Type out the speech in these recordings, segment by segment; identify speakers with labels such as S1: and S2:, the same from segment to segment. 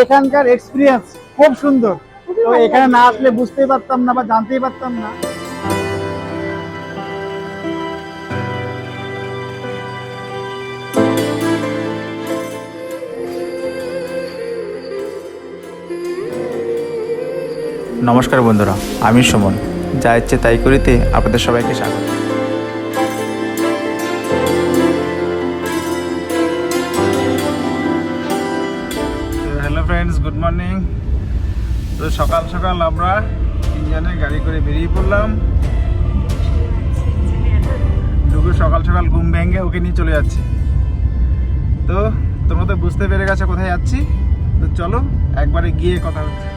S1: এখানকার এক্সপিরিয়েন্স খুব সুন্দর। তো এখানে না আসলে বুঝতেই পারতাম না বা জানতেই পারতাম না।
S2: নমস্কার বন্ধুরা, আমি সুমন। যা ইচ্ছে তাই করিতে আপনাদের সবাইকে স্বাগত। হ্যালো ফ্রেন্ডস গুড মর্নিং তো সকাল সকাল আমরা তিনজনে গাড়ি করে বেরিয়ে পড়লাম। ডুগু সকাল সকাল ঘুম ভেঙে ওকে নিয়ে চলে যাচ্ছি। তো তোমরা তো বুঝতে পেরে গেছো কোথায় যাচ্ছি। তো চলো একবারে গিয়ে কথা হচ্ছে।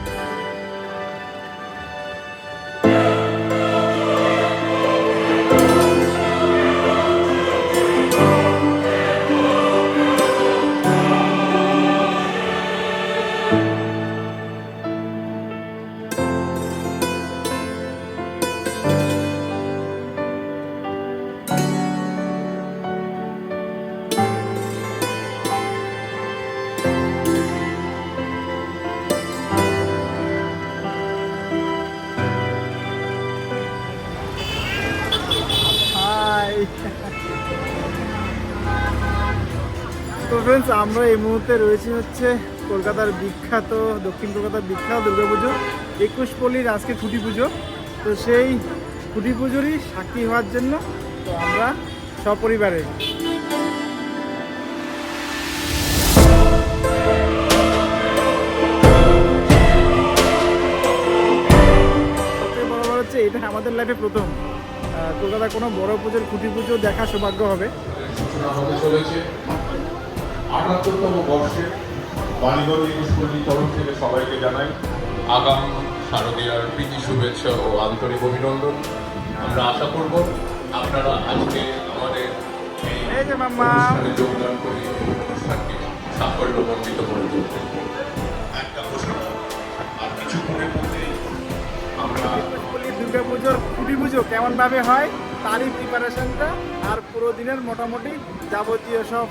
S1: ফ্রেন্ডস আমরা এই মুহূর্তে রয়েছি হচ্ছে কলকাতার বিখ্যাত দক্ষিণ কলকাতার বিখ্যাত দুর্গাপুজো একুশ পল্লীর আজকে খুঁটি পুজো। তো সেই খুঁটি পুজোরই সাক্ষী হওয়ার জন্য তো আমরা সপরিবারে। হচ্ছে এটা আমাদের লাইফে প্রথম। আহ, কলকাতার কোনো বড় পুজোর খুঁটি পুজো দেখা সৌভাগ্য হবে।
S3: আটাত্তরতম বর্ষে বাণীগঞ্জ ইউনিভার্সিটির তরফ থেকে সবাইকে জানাই আগাম শারদীয়ার প্রীতি শুভেচ্ছা ও আন্তরিক অভিনন্দন। আমরা আশা করব আপনারা আজকে আমাদের এই অনুষ্ঠানে যোগদান করে অনুষ্ঠানকে সাফল্যমণ্ডিত করে তুলবেন। একটা ঘোষণা আর কিছুক্ষণের আমরা
S1: দুর্গা পুজোর খুঁটি পুজো কেমন ভাবে হয় তারই প্রিপারেশনটা আর পুরো দিনের মোটামুটি যাবতীয় সব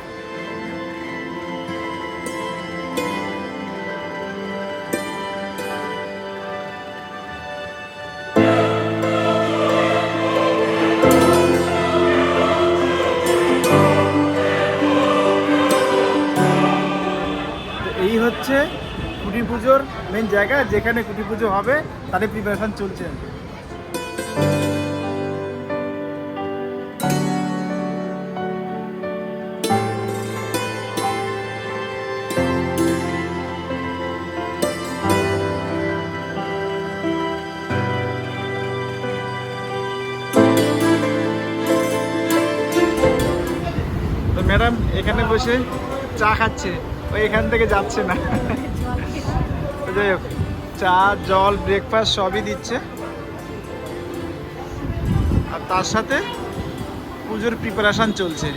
S1: পুজোর মেন জায়গা যেখানে কুটি পুজো হবে, তারই প্রিপারেশন চলছে। ম্যাডাম এখানে বসে চা খাচ্ছে ওই এখান থেকে যাচ্ছে না। চা জল ব্রেকফাস্ট সবই দিচ্ছে। আর তার সাথে পুজোর প্রিপারেশান চলছে।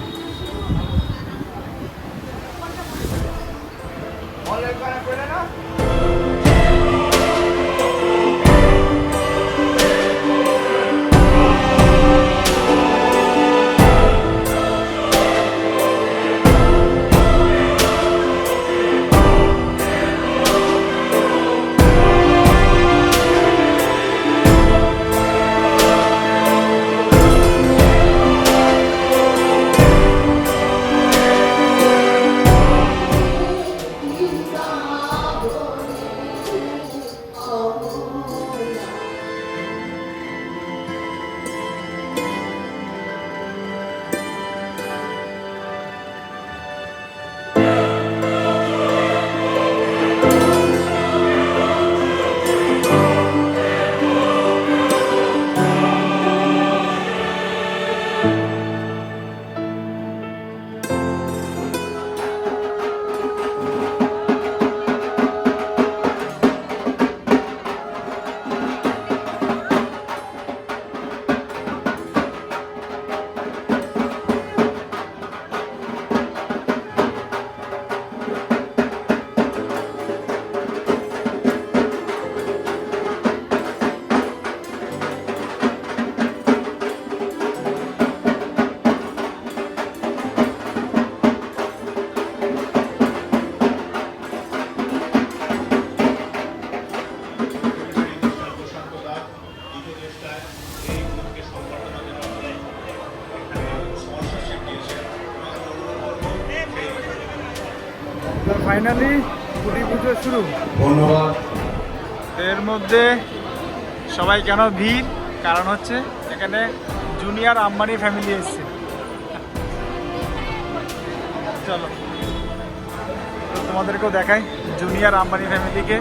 S1: ফাইনালি কুটি পুজো শুরু।
S3: ধন্যবাদ।
S1: এর মধ্যে সবাই কেন ভিড়? কারণ হচ্ছে এখানে জুনিয়র আম্বানি ফ্যামিলি এসছে। চলো তোমাদেরকেও দেখাই জুনিয়র আম্বানি ফ্যামিলিকে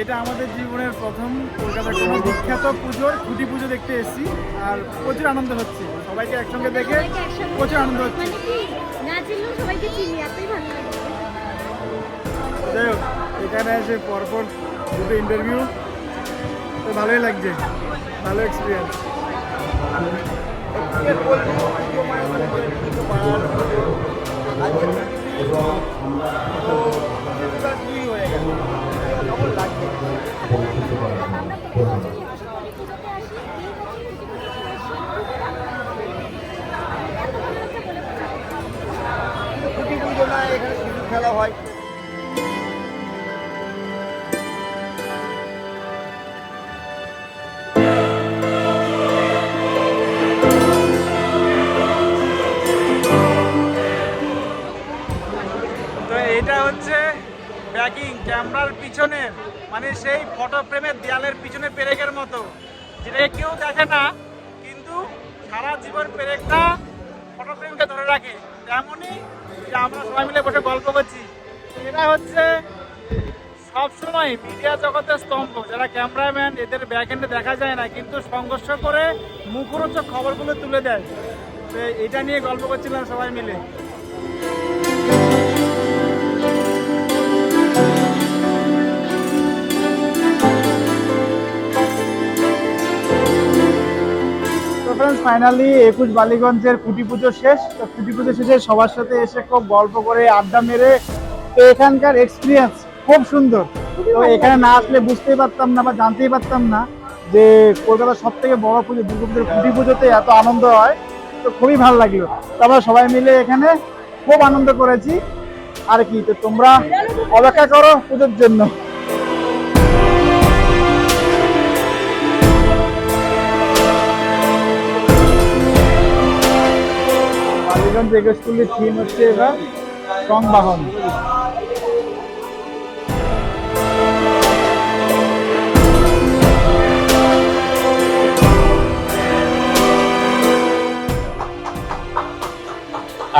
S1: এটা আমাদের জীবনের প্রথম কলকাতার কোনো বিখ্যাত পুজোর খুঁটি পুজো দেখতে এসেছি আর প্রচুর আনন্দ হচ্ছে। সবাইকে একসঙ্গে দেখে প্রচুর আনন্দ হচ্ছে।
S4: মানে
S1: যাই হোক এখানে এসে পরপর দুটো ইন্টারভিউ তো ভালোই লাগছে ভালো এক্সপিরিয়েন্স
S4: ছুটি
S5: এখানে শুধু খেলা হয়।
S1: এটা হচ্ছে ব্যাকিং ক্যামেরার পিছনের মানে সেই ফটো ফ্রেমের দেয়ালের পিছনে পেরেকের মতো। যেটা কেউ দেখে না, কিন্তু সারা জীবন পেরেকটা ফটো ফ্রেমকে ধরে রাখে। তেমনই যে আমরা সবাই মিলে বসে গল্প করছি। এটা হচ্ছে সবসময় মিডিয়া জগতের স্তম্ভ। যারা ক্যামেরাম্যান, এদের ব্যাক এন্ডে দেখা যায় না, কিন্তু সংঘর্ষ করে মুখরোচক খবরগুলো তুলে দেয়। তো এটা নিয়ে গল্প করছিলাম সবাই মিলে। ফ্রেন্ডস ফাইনালি একুশ বালিগঞ্জের কুটি পুজো শেষ। তো কুটি পুজো শেষে সবার সাথে এসে খুব গল্প করে আড্ডা মেরে তো এখানকার এক্সপিরিয়েন্স খুব সুন্দর। তো এখানে না আসলে বুঝতেই পারতাম না বা জানতেই পারতাম না যে কলকাতার সব থেকে বড় পুজো, দুর্গাপুজোর কুটি পুজোতে এত আনন্দ হয়। তো খুবই ভালো লাগল। তো আমরা সবাই মিলে এখানে খুব আনন্দ করেছি। আর কি, তো তোমরা অপেক্ষা করো পুজোর জন্য। বালিগঞ্জ এগোস্কুলের থিম হচ্ছে এবার সংবাহন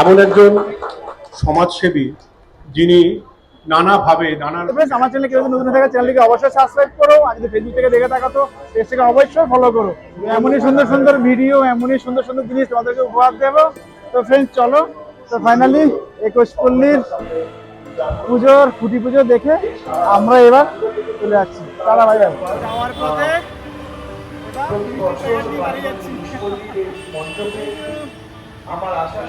S6: এমন একজন সমাজসেবী যিনি নানাভাবে নানা
S1: আমার চ্যানেলে কেউ নতুন থাকে চ্যানেলটিকে অবশ্যই সাবস্ক্রাইব করো আর যদি ফেসবুক থেকে দেখে থাকো তো পেজ থেকে অবশ্যই ফলো করো। এমনই সুন্দর সুন্দর ভিডিও এমনই সুন্দর সুন্দর জিনিস তোমাদেরকে উপহার দেবো। তো ফ্রেন্ড চলো তো ফাইনালি একুশ পল্লীর পুজোর খুঁটি পুজো দেখে আমরা এবার চলে যাচ্ছি। তারা ভাই যাওয়ার পথে
S6: আমার আশা